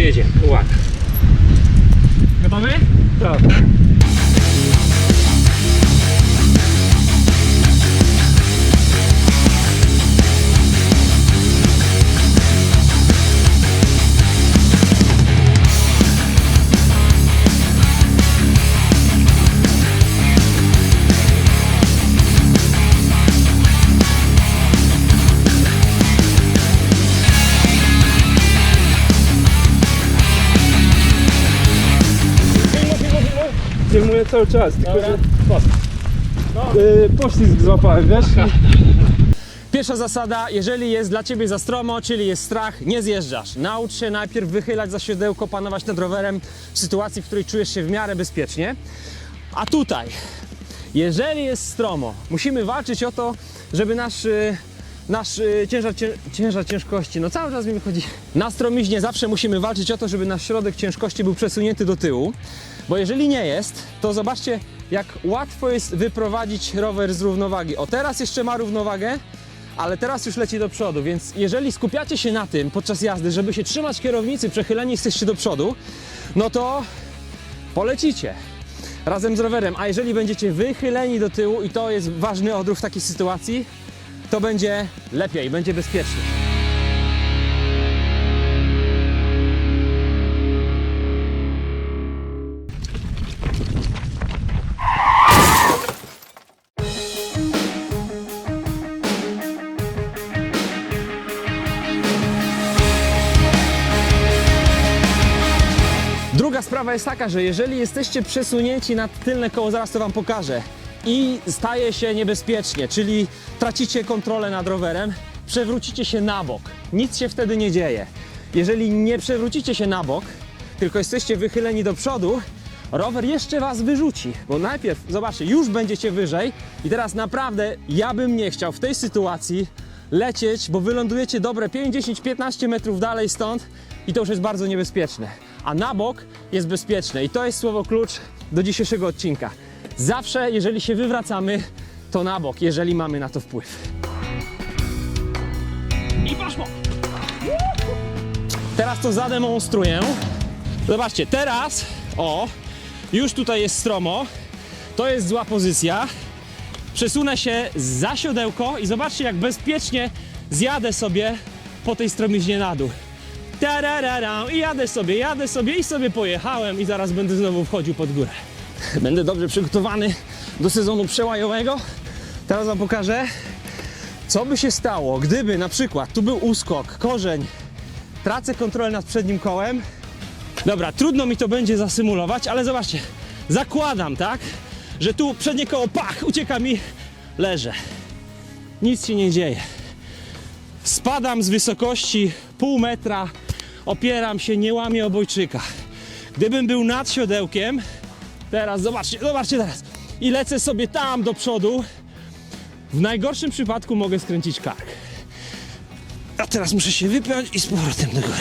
jedzie. Ładnie. Gotowy? Tak. Filmuję cały czas, tylko Dobra. że yy, poślizg złapałem, wiesz? Pierwsza zasada, jeżeli jest dla Ciebie za stromo, czyli jest strach, nie zjeżdżasz. Naucz się najpierw wychylać za siodełko, panować nad rowerem w sytuacji, w której czujesz się w miarę bezpiecznie. A tutaj, jeżeli jest stromo, musimy walczyć o to, żeby nasz, y, nasz y, ciężar, cię, ciężar ciężkości, no cały czas mi wychodzi. Na stromiźnie zawsze musimy walczyć o to, żeby nasz środek ciężkości był przesunięty do tyłu, bo jeżeli nie jest, to zobaczcie, jak łatwo jest wyprowadzić rower z równowagi. O, teraz jeszcze ma równowagę, ale teraz już leci do przodu, więc jeżeli skupiacie się na tym podczas jazdy, żeby się trzymać kierownicy, przechyleni jesteście do przodu, no to polecicie razem z rowerem. A jeżeli będziecie wychyleni do tyłu i to jest ważny odruch w takiej sytuacji, to będzie lepiej, będzie bezpiecznie. Druga sprawa jest taka, że jeżeli jesteście przesunięci na tylne koło, zaraz to Wam pokażę, i staje się niebezpiecznie, czyli tracicie kontrolę nad rowerem, przewrócicie się na bok. Nic się wtedy nie dzieje. Jeżeli nie przewrócicie się na bok, tylko jesteście wychyleni do przodu, rower jeszcze Was wyrzuci, bo najpierw, zobaczcie, już będziecie wyżej i teraz naprawdę ja bym nie chciał w tej sytuacji lecieć, bo wylądujecie dobre 5, 10, 15 metrów dalej stąd i to już jest bardzo niebezpieczne. A na bok jest bezpieczne i to jest słowo klucz do dzisiejszego odcinka. Zawsze, jeżeli się wywracamy, to na bok, jeżeli mamy na to wpływ. I poszło! Teraz to zademonstruję. Zobaczcie, teraz, o, już tutaj jest stromo, to jest zła pozycja. Przesunę się za siodełko i zobaczcie, jak bezpiecznie zjadę sobie po tej stromiźnie na dół. Tararara, I jadę sobie, jadę sobie i sobie pojechałem i zaraz będę znowu wchodził pod górę. Będę dobrze przygotowany do sezonu przełajowego. Teraz wam pokażę, co by się stało, gdyby na przykład tu był uskok, korzeń, tracę kontrolę nad przednim kołem. Dobra, trudno mi to będzie zasymulować, ale zobaczcie, zakładam, tak, że tu przednie koło, pach, ucieka mi, leżę. Nic się nie dzieje. Spadam z wysokości pół metra, opieram się, nie łamię obojczyka. Gdybym był nad siodełkiem, teraz zobaczcie, zobaczcie teraz, i lecę sobie tam do przodu, w najgorszym przypadku mogę skręcić kark. A teraz muszę się wypiąć i z powrotem do góry.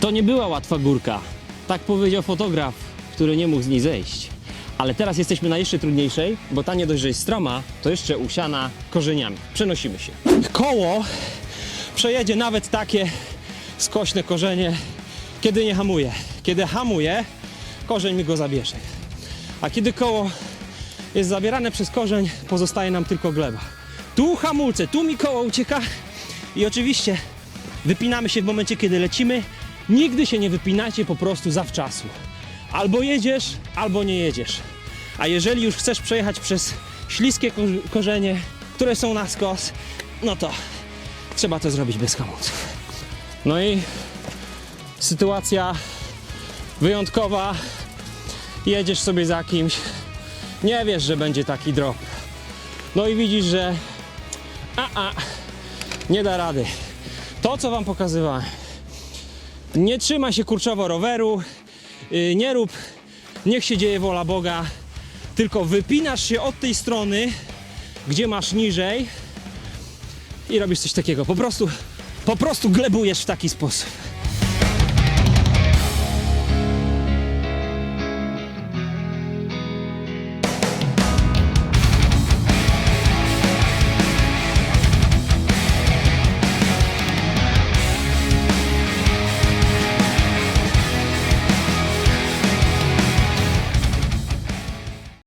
To nie była łatwa górka. Tak powiedział fotograf, który nie mógł z niej zejść. Ale teraz jesteśmy na jeszcze trudniejszej, bo ta nie dość, że jest stroma, to jeszcze usiana korzeniami. Przenosimy się. Koło przejedzie nawet takie skośne korzenie, kiedy nie hamuje. Kiedy hamuje, korzeń mi go zabierze. A kiedy koło jest zabierane przez korzeń, pozostaje nam tylko gleba. Tu hamulce, tu mi koło ucieka i oczywiście wypinamy się w momencie, kiedy lecimy. Nigdy się nie wypinajcie po prostu zawczasu. Albo jedziesz, albo nie jedziesz. A jeżeli już chcesz przejechać przez śliskie ko- korzenie, które są na skos, no to trzeba to zrobić bez hamulców. No i sytuacja wyjątkowa. Jedziesz sobie za kimś, nie wiesz, że będzie taki drop. No i widzisz, że a, a, nie da rady. To, co wam pokazywałem. Nie trzymaj się kurczowo roweru, yy, nie rób, niech się dzieje wola Boga, tylko wypinasz się od tej strony, gdzie masz niżej i robisz coś takiego. Po prostu, po prostu glebujesz w taki sposób.